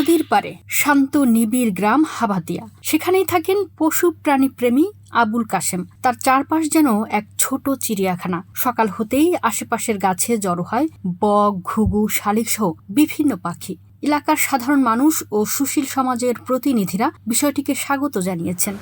নদীর পারে শান্ত নিবিড় গ্রাম হাবাতিয়া। সেখানেই থাকেন পশু প্রাণী প্রেমী আবুল কাশেম। তার চারপাশ যেন এক ছোট চিড়িয়াখানা। সকাল হতেই আশেপাশের গাছে জড়ো হয় বক ঘুঘু শালিক সহ বিভিন্ন পাখি। এলাকার সাধারণ মানুষ ও সুশীল সমাজের প্রতিনিধিরা বিষয়টিকে স্বাগত জানিয়েছেন।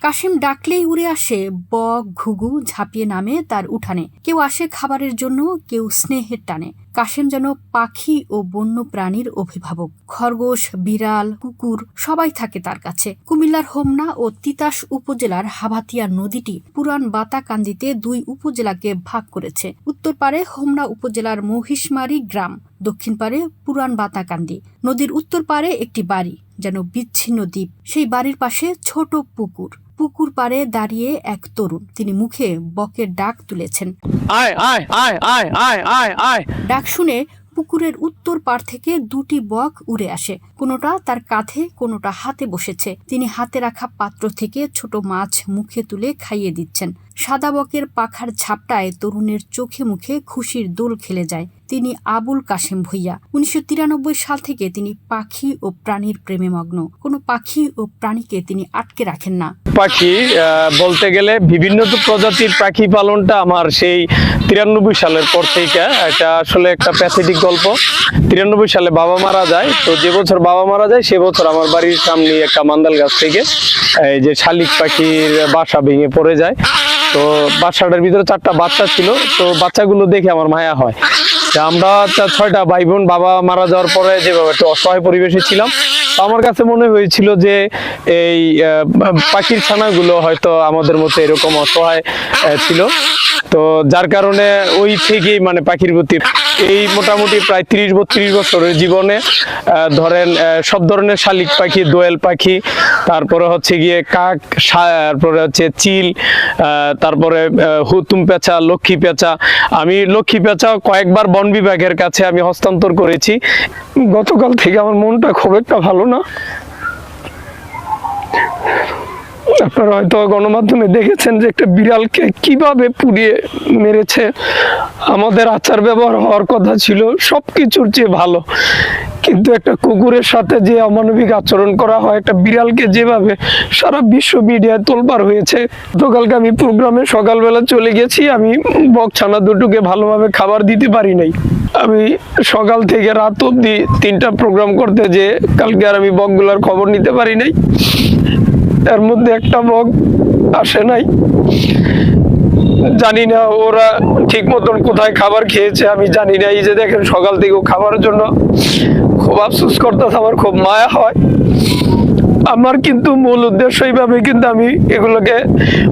কাশিম ডাকলেই উড়ে আসে বক ঘুঘু ঝাঁপিয়ে নামে তার উঠানে। কেউ আসে খাবারের জন্য কেউ স্নেহের টানে। কাশেম যেন পাখি ও বন্য প্রাণীর অভিভাবক। খরগোশ, বিড়াল, কুকুর সবাই থাকে তার কাছে। কুমিল্লার হোমনা ও তিতাস উপজেলার হাভাতিয়া নদীটি পুরান বাতাকান্দিতে দুই উপজেলাকে ভাগ করেছে। উত্তর পারে হোমনা উপজেলার মহিষমারি গ্রাম, দক্ষিণ পারে পুরান বাতাকান্দি। নদীর উত্তর পারে একটি বাড়ি, যেন বিচ্ছিন্ন দ্বীপ। সেই বাড়ির পাশে ছোট পুকুর। পুকুর পাড়ে দাঁড়িয়ে এক তরুণ। তিনি মুখে বকের ডাক তুলেছেন। আয় আয় আয় আয় আয় আয় আয়। ডাক শুনে পুকুরের উত্তর পার থেকে দুটি বক উড়ে আসে। কোনোটা তার কাঁধে কোনোটা হাতে বসেছে। তিনি হাতে রাখা পাত্র থেকে ছোট মাছ মুখে তুলে খাইয়ে দিচ্ছেন। সাদা বকের পাখার ঝাপটায় তরুণের চোখে মুখে খুশির দোল খেলে যায়। তিনি আবুল কাশেম ভুইয়া। উনিশশো সাল থেকে তিনি পাখি ও প্রাণীর প্রেমে মগ্ন। কোনো পাখি ও প্রাণীকে তিনি আটকে রাখেন না। পাখি বলতে গেলে বিভিন্ন প্রজাতির পাখি পালনটা আমার সেই তিরানব্বই সালের পর থেকে, এটা আসলে একটা প্যাথেটিক গল্প। তিরানব্বই সালে বাবা মারা যায়, তো যে বছর বাবা মারা যায়, সে বছর আমার বাড়ির সামনে একটা মান্দাল গাছ থেকে, এই যে শালিক পাখির বাসা ভেঙে পড়ে যায়। তো বাসাটার ভিতরে চারটা বাচ্চা ছিল, তো বাচ্চাগুলো দেখে আমার মায়া হয়। আমরা ছয়টা ভাই বোন বাবা মারা যাওয়ার পরে যেভাবে একটু অসহায় পরিবেশে ছিলাম আমার কাছে মনে হয়েছিল যে এই পাখির ছানাগুলো হয়তো আমাদের মতো এরকম অসহায় ছিল। তো যার কারণে ওই থেকেই মানে পাখির প্রতি এই মোটামুটি প্রায় তিরিশ বত্রিশ বছরের জীবনে ধরেন সব ধরনের শালিক পাখি, দোয়েল পাখি তারপরে হচ্ছে গিয়ে কাক তারপরে হচ্ছে চিল তারপরে হুতুম পেঁচা, লক্ষ্মী পেঁচা। আমি লক্ষ্মী পেঁচা কয়েকবার বন বিভাগের কাছে আমি হস্তান্তর করেছি। গতকাল থেকে আমার মনটা খুব একটা ভালো না। আপনারা হয়তো গণমাধ্যমে দেখেছেন যে একটা বিড়ালকে কীভাবে পুড়িয়ে মেরেছে। আমাদের আচার ব্যবহার হওয়ার কথা ছিল, সবকিছুর চেয়ে ভালো। কিন্তু একটা কুকুরের সাথে যে অমানবিক আচরণ করা হয়, একটা বিড়ালকে যেভাবে সারা বিশ্ব মিডিয়ায় তোলপার হয়েছে, গতকালকে আমি প্রোগ্রামে সকালবেলা চলে গেছি, আমি বকছানা দুটোকে ভালোভাবে খাবার দিতে পারি নাই। আমি সকাল থেকে রাত অবধি তিনটা প্রোগ্রাম করতে যে কালকে আর আমি বকগুলার খবর নিতে পারি নাই। এর মধ্যে একটা বক আসে নাই। জানি না ওরা ঠিক মতন কোথায় খাবার খেয়েছে, আমি জানি না। এই যে দেখেন সকাল থেকে খাবারের জন্য খুব আফসোস করতেছে, আমার খুব মায়া হয়। আমার কিন্তু মূল উদ্দেশ্য এইভাবে কিন্তু আমি এগুলোকে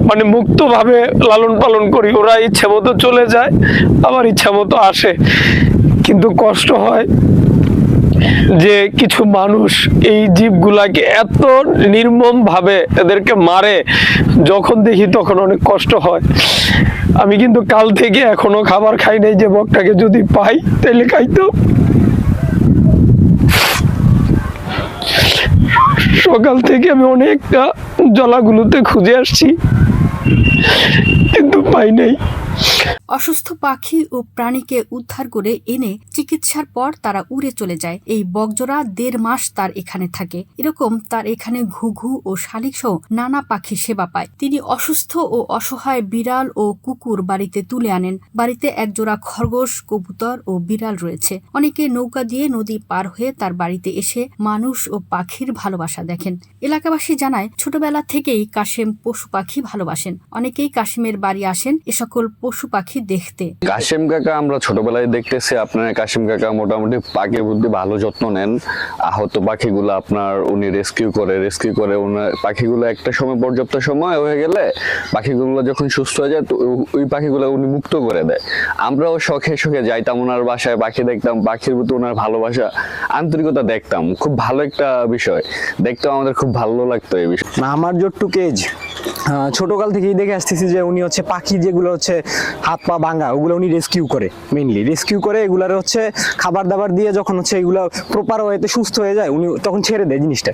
মানে মুক্তভাবে লালন পালন করি। ওরা ইচ্ছে মতো চলে যায়, আমার ইচ্ছা মতো আসে। কিন্তু কষ্ট হয়। যে কিছু মানুষ এই জীবগুলাকে এত নির্মম ভাবে এদেরকে মারে, যখন দেখি তখন অনেক কষ্ট হয়। আমি কিন্তু কাল থেকে এখনও খাবার খাই নাই, যে বকটাকে যদি পাই তাহলে খাইতো সকাল থেকে আমি অনেকটা জলাগুলোতে খুঁজে আসছি, কিন্তু পাই নাই। অসুস্থ পাখি ও প্রাণীকে উদ্ধার করে এনে চিকিৎসার পর তারা উড়ে চলে যায়। এই বকজোড়া দেড় মাস তার এখানে থাকে। এরকম তার এখানে ঘুঘু ও শালিক সহ নানা পাখি সেবা পায়। তিনি অসুস্থ ও অসহায় বিড়াল ও কুকুর বাড়িতে তুলে আনেন। বাড়িতে একজোড়া খরগোশ, কবুতর ও বিড়াল রয়েছে। অনেকে নৌকা দিয়ে নদী পার হয়ে তার বাড়িতে এসে মানুষ ও পাখির ভালোবাসা দেখেন। এলাকাবাসী জানায়, ছোটবেলা থেকেই কাশেম পশু পাখি ভালোবাসেন। অনেকেই কাশেমের বাড়ি আসেন, এ সকল পশু পাখি দেখতে। কাশিম কাকা আমরা ছোটবেলায় দেখতেছি আপনার কাশিম কাকা মোটামুটি পাখির বুদ্ধি ভালো যত্ন নেন। আহত পাখিগুলো আপনার উনি রেস্কিউ করে রেস্কিউ করে ওনার পাখিগুলো একটা সময় পর্যাপ্ত সময় হয়ে গেলে পাখিগুলো যখন সুস্থ হয়ে যায় তো ওই পাখিগুলো উনি মুক্ত করে দেয়। আমরাও শখে শখে যাইতাম ওনার বাসায় পাখি দেখতাম পাখির প্রতি ওনার ভালোবাসা আন্তরিকতা দেখতাম। খুব ভালো একটা বিষয়। দেখতেও আমাদের খুব ভালো লাগতো এই বিষয়। না আমার যতটুকু এজ ছোটকাল থেকেই দেখে আসতেছি যে উনি হচ্ছে পাখি যেগুলো হচ্ছে হাত পা ভাঙা ওগুলো উনি রেস্কিউ করে মেইনলি রেস্কিউ করে এগুলার হচ্ছে খাবার দাবার দিয়ে যখন হচ্ছে এগুলো প্রপার ওয়েতে সুস্থ হয়ে যায় উনি তখন ছেড়ে দেয় জিনিসটা।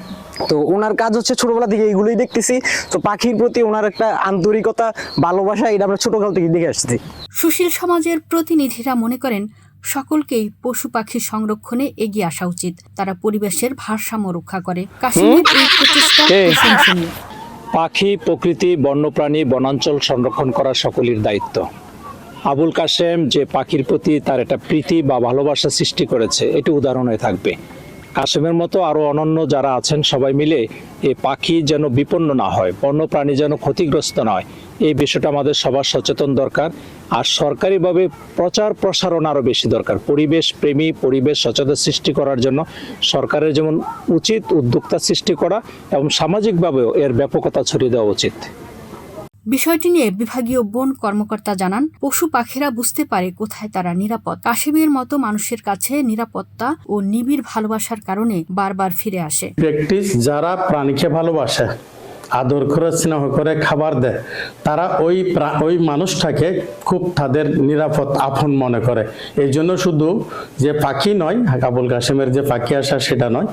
তো ওনার কাজ হচ্ছে ছোটবেলা থেকে এইগুলোই দেখতেছি। তো পাখির প্রতি ওনার একটা আন্তরিকতা ভালোবাসা এটা আমরা ছোটকাল থেকে দেখে আসছি সুশীল সমাজের প্রতিনিধিরা মনে করেন সকলকেই পশু পাখি সংরক্ষণে এগিয়ে আসা উচিত। তারা পরিবেশের ভারসাম্য রক্ষা করে। কাশ্মীর এই প্রচেষ্টা পাখি, প্রকৃতি, বন্যপ্রাণী, বনাঞ্চল সংরক্ষণ করা সকলের দায়িত্ব। আবুল কাশেম যে পাখির প্রতি তার একটা প্রীতি বা ভালোবাসা সৃষ্টি করেছে, এটি উদাহরণ হয়ে থাকবে। কাশেমের মতো আরও অনন্য যারা আছেন সবাই মিলে এই পাখি যেন বিপন্ন না হয়, বন্যপ্রাণী যেন ক্ষতিগ্রস্ত নয় এই বিষয়টা আমাদের সবার সচেতন দরকার। আর সরকারিভাবে প্রচার প্রসারণ আরও বেশি দরকার। পরিবেশ প্রেমী, পরিবেশ সচেতন সৃষ্টি করার জন্য সরকারের যেমন উচিত উদ্যোক্তা সৃষ্টি করা এবং সামাজিকভাবেও এর ব্যাপকতা ছড়িয়ে দেওয়া উচিত। বিষয়টি নিয়ে বিভাগীয় বন কর্মকর্তা জানান, পশু পাখিরা বুঝতে পারে কোথায় তারা নিরাপদ। কাশ্মীর মতো মানুষের কাছে নিরাপত্তা ও নিবিড় ভালোবাসার কারণে বারবার ফিরে আসে। যারা প্রাণীকে ভালোবাসে আদর করে, স্নেহ করে খাবার দেয় তারা ওই ওই মানুষটাকে খুব তাদের নিরাপদ আপন মনে করে। এই জন্য শুধু যে পাখি নয়, আবুল কাশেমের যে পাখি আসা সেটা নয়,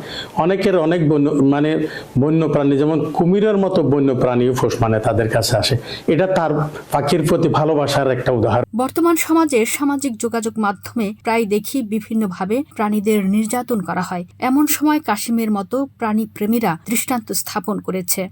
অনেকের অনেক বন্য মানে বন্য প্রাণী যেমন কুমিরের মতো বন্য প্রাণীও ফুস মানে তাদের কাছে আসে। এটা তার পাখির প্রতি ভালোবাসার একটা উদাহরণ। বর্তমান সমাজে সামাজিক যোগাযোগ মাধ্যমে প্রায় দেখি বিভিন্নভাবে প্রাণীদের নির্যাতন করা হয়। এমন সময় কাশিমের মতো প্রাণী প্রেমীরা দৃষ্টান্ত স্থাপন করেছে।